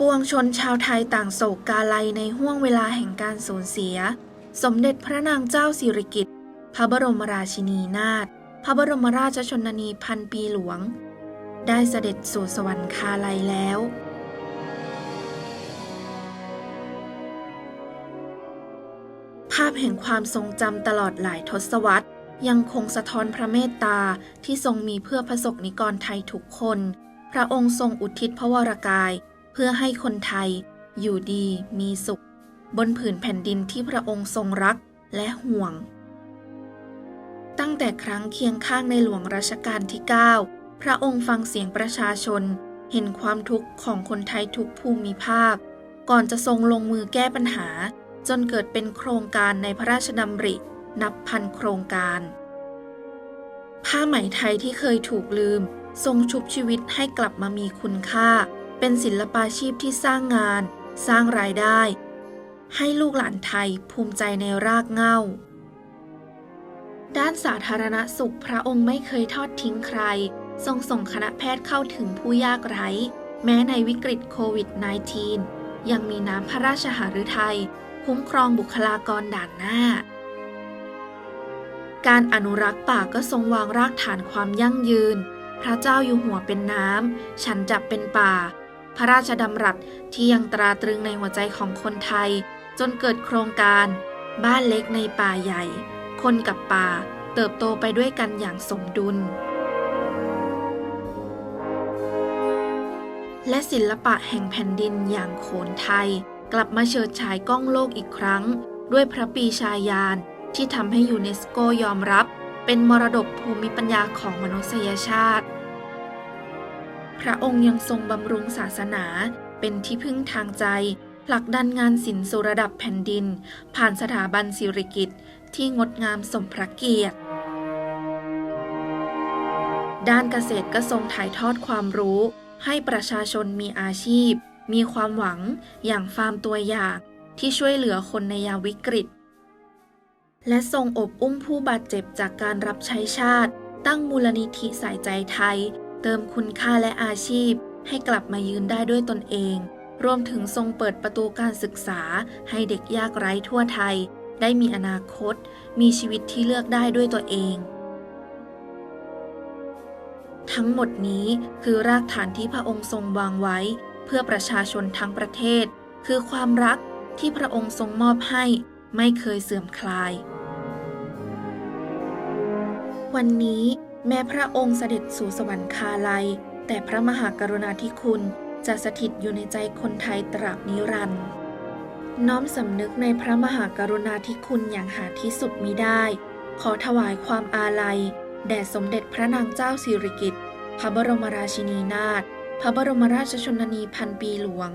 ปวงชนชาวไทยต่างโศกกาลัยในห้วงเวลาแห่งการสูญเสีย สมเด็จพระนางเจ้าสิริกิติ์ พระบรมราชินีนาถ พระบรมราชชนนีพันปีหลวง ได้เสด็จสู่สวรรคาลัยแล้ว ภาพแห่งความทรงจำตลอดหลายทศวรรษ ยังคงสะท้อนพระเมตตาที่ทรงมีเพื่อพระสกนิกรไทยทุกคน พระองค์ทรงอุทิศพระวรากาย เพื่อให้คนไทยอยู่ดีมีสุข บนผืนแผ่นดินที่พระองค์ทรงรักและห่วง ตั้งแต่ครั้งเคียงข้างในหลวงรัชกาลที่ 9 พระองค์ฟังเสียงประชาชน เห็นความทุกข์ของคนไทยทุกภูมิภาค ก่อนจะทรงลงมือแก้ปัญหา จนเกิดเป็นโครงการในพระราชดำรินับพันโครงการ ผ้าไหมไทยที่เคยถูกลืม ทรงชุบชีวิตให้กลับมามีคุณค่า เป็นศิลปาชีพที่สร้างงาน สร้างรายได้ ให้ลูกหลานไทยภูมิใจในรากเหง้า ด้านสาธารณสุขพระองค์ไม่เคยทอดทิ้งใคร ทรงส่งคณะแพทย์เข้าถึงผู้ยากไร้ แม้ในวิกฤตโควิด -19 ยังมีน้ำพระราชหฤทัยคุ้มครองบุคลากรด่านหน้า การอนุรักษ์ป่าก็ทรงวางรากฐานความยั่งยืน พระเจ้าอยู่หัวเป็นน้ำ ฉันจับเป็นป่า พระราชดำรัสที่ยังตราตรึงในหัวใจของคนไทย จนเกิดโครงการ บ้านเล็กในป่าใหญ่ คนกับป่า เติบโตไปด้วยกันอย่างสมดุล และศิลปะแห่งแผ่นดินอย่างโขนไทย กลับมาเฉิดฉายกล้องโลกอีกครั้ง ด้วยพระปีชายานที่ทำให้ยูเนสโกยอมรับ เป็นมรดกภูมิปัญญาของมนุษยชาติ ระองค์ยังทรงบำรุงศาสนา เป็นที่พึ่งทางใจ ผลักดันงานศิลป์สู่ระดับแผ่นดิน ผ่านสถาบันสิริกิติ์ที่งดงามสมพระเกียรติ ด้านเกษตรก็ทรงถ่ายทอดความรู้ ให้ประชาชนมีอาชีพ มีความหวังอย่างฟาร์มตัวอย่างที่ช่วยเหลือคนในยามวิกฤต และทรงอบอุ้มผู้บาดเจ็บจากการรับใช้ชาติ ตั้งมูลนิธิสายใจไทย เติมคุณค่าและอาชีพ ให้กลับมายืนได้ด้วยตนเอง รวมถึงทรงเปิดประตูการศึกษา ให้เด็กยากไร้ทั่วไทย ได้มีอนาคต มีชีวิตที่เลือกได้ด้วยตัวเอง ทั้งหมดนี้คือรากฐานที่พระองค์ทรงวางไว้ เพื่อประชาชนทั้งประเทศ คือความรักที่พระองค์ทรงมอบให้ไม่เคยเสื่อมคลาย วันนี้ แม้พระองค์เสด็จสู่สวรรคาลัย แต่พระมหากรุณาธิคุณจะสถิตอยู่ในใจคนไทยตราบนิรันดร์น้อมสำนึกในพระมหากรุณาธิคุณอย่างหาที่สุดมิได้ ขอถวายความอาลัย แด่สมเด็จพระนางเจ้าสิริกิติ์พระบรมราชินีนาถพระบรมราชชนนีพันปีหลวง